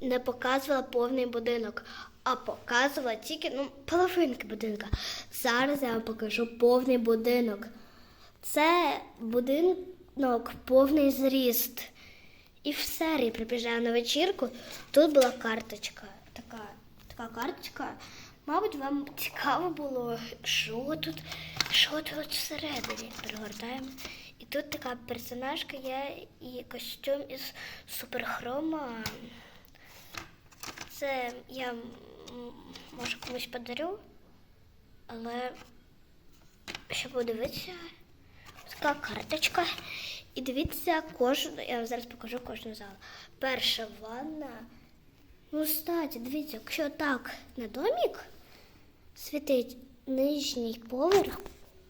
не, показувала повний будинок, а показувала тільки ну, половинки будинка. Зараз я вам покажу повний будинок. Це будинок повний зріст. І в серії приїжджаю на вечірку. Тут була карточка. Така, така карточка. Мабуть, вам цікаво було, що тут, що тут всередині. Перегортаємо. І тут така персонажка є і костюм із суперхрома. Це я може комусь подарю, але щоб подивитися, така карточка. І дивіться кожну, я вам зараз покажу кожну залу. Перша ванна. Ну, кстати, дивіться, якщо так на домік світить нижній поверх,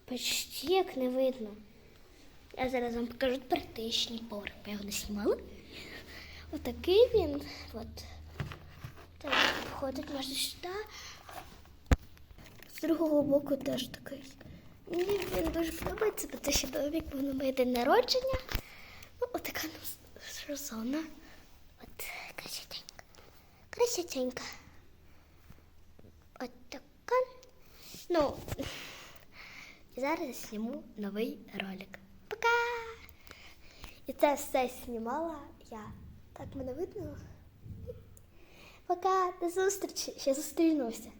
почти як не видно. Я зараз вам покажу практичний поверх. Я його не знімала. Отакий він. От. Так, входить можна сюди. З другого боку теж такий. Мені він дуже подобається, бо це ще домик, бо на моє день народження. Ну, отака у зона. От красотенька. Красотенька. От така. Ну, і зараз зніму новий ролик. Пока! І це все знімала я. Так мене видно? Пока, до зустрічі, ще зустрінемося.